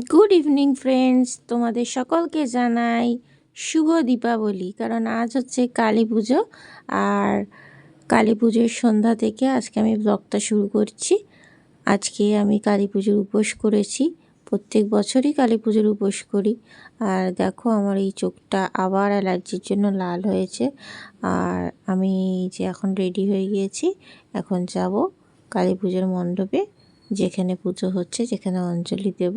Good evening friends তোমাদের সকলকে জানাই শুভ দীপাবলি, কারণ আজ হচ্ছে কালী পুজো। আর কালী পুজোর সন্ধ্যা থেকে আজকে আমি ব্লগটা শুরু করছি। আজকে আমি কালী পুজোর উপোস করেছি। প্রত্যেক বছরই কালী পুজোর উপোস করি। আর দেখো, আমার এই চোখটা আবার অ্যালার্জির জন্য লাল হয়েছে। আর আমি যে এখন রেডি হয়ে গিয়েছি, এখন যাব কালী পুজোর মণ্ডপে, যেখানে পুজো হচ্ছে, যেখানে অঞ্জলি দেব।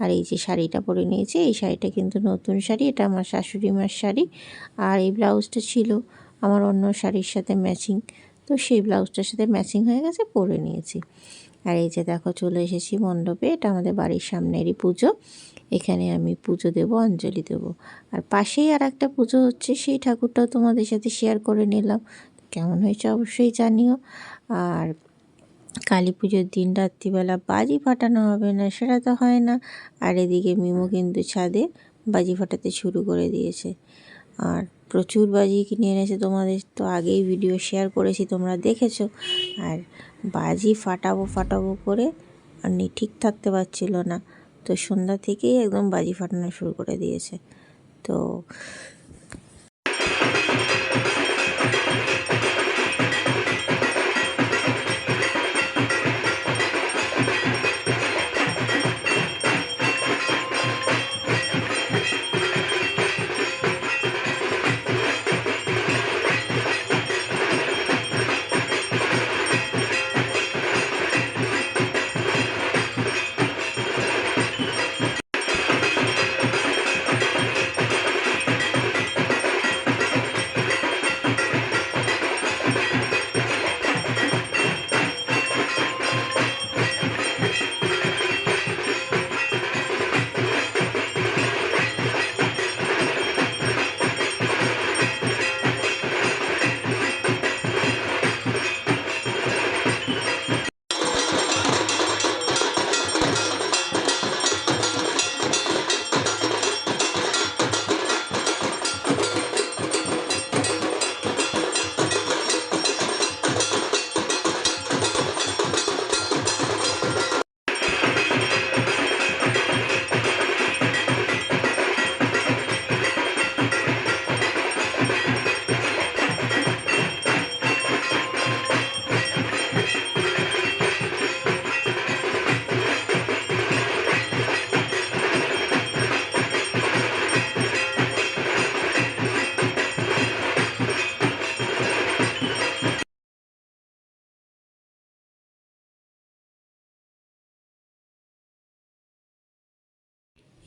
আর এই যে শাড়িটা পরে নিয়েছি, এই শাড়িটা কিন্তু নতুন শাড়ি, এটা আমার শাশুড়ি মার শাড়ি। আর এই ব্লাউজটা ছিল আমার অন্য শাড়ির সাথে ম্যাচিং, তো সেই ব্লাউজটার সাথে ম্যাচিং হয়ে গেছে, পরে নিয়েছি। আর এই যে দেখো, চলে এসেছি মণ্ডপে, এটা আমাদের বাড়ির সামনেরই পুজো, এখানে আমি পুজো দেব, অঞ্জলি দেব। আর পাশেই আর একটা পুজো হচ্ছে, সেই ঠাকুরটাও তোমাদের সাথে শেয়ার করে নিলাম কেমন হয়েছে অবশ্যই জানিও। আর কালী পুজোর দিন রাত্রিবেলা বাজি ফাটানো হবে না, সেটা তো হয় না। আর এদিকে মিমো কিন্তু ছাদে বাজি ফাটাতে শুরু করে দিয়েছে। আর প্রচুর বাজি কিনে এনেছে তোমাদের, তো আগেই ভিডিও শেয়ার করেছি, তোমরা দেখেছ। আর বাজি ফাটাবো ফাটাবো করে আর ঠিক থাকতে পারছিল না। তো সন্ধ্যা থেকেই একদম বাজি ফাটানো শুরু করে দিয়েছে। তো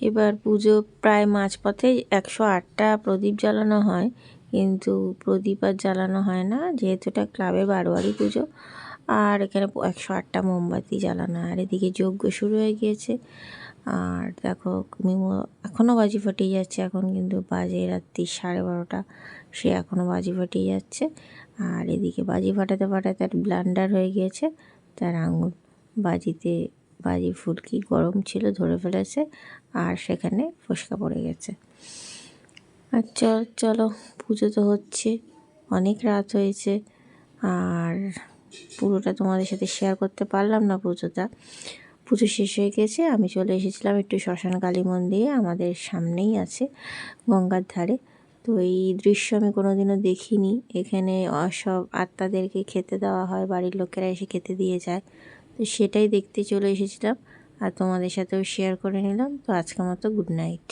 এবার পুজো প্রায় মাঝপথে একশো আটটা প্রদীপ জ্বালানো হয়। কিন্তু প্রদীপ আর জ্বালানো হয় না, যেহেতু এটা ক্লাবে বারোয়ারি পুজো, আর এখানে একশো আটটা মোমবাতি জ্বালানো আর এদিকে যজ্ঞ শুরু হয়ে গিয়েছে। আর দেখো মিমো এখনও বাজি ফাটিয়ে যাচ্ছে এখন, কিন্তু বাজে রাত্রি সাড়ে বারোটা, সে এখনও বাজি ফাটিয়ে যাচ্ছে। আর এদিকে বাজি ফাটাতে ফাটাতে তার ব্লান্ডার হয়ে গিয়েছে, তার আঙুল বাজিতে বাজি ফুলকি গরম ছিল, ধরে ফেলেছে, আর সেখানে ফসকা পড়ে গেছে। আর চল চলো পুজো তো হচ্ছে, অনেক রাত হয়েছে, আর পুরোটা তোমাদের সাথে শেয়ার করতে পারলাম না পুজোটা। পুজো শেষ হয়ে গেছে, আমি চলে এসেছিলাম একটু শ্মশান কালী মন্দিরে, আমাদের সামনেই আছে গঙ্গার ধারে। তো এই দৃশ্য আমি কোনোদিনও দেখিনি, এখানে সব আত্মাদেরকে খেতে দেওয়া হয়, বাড়ির লোকেরা এসে খেতে দিয়ে যায়। তো সেটাই দেখতে চলে এসেছিলাম আর তোমাদের সাথেও শেয়ার করে নিলাম। তো আজকের মতো গুড নাইট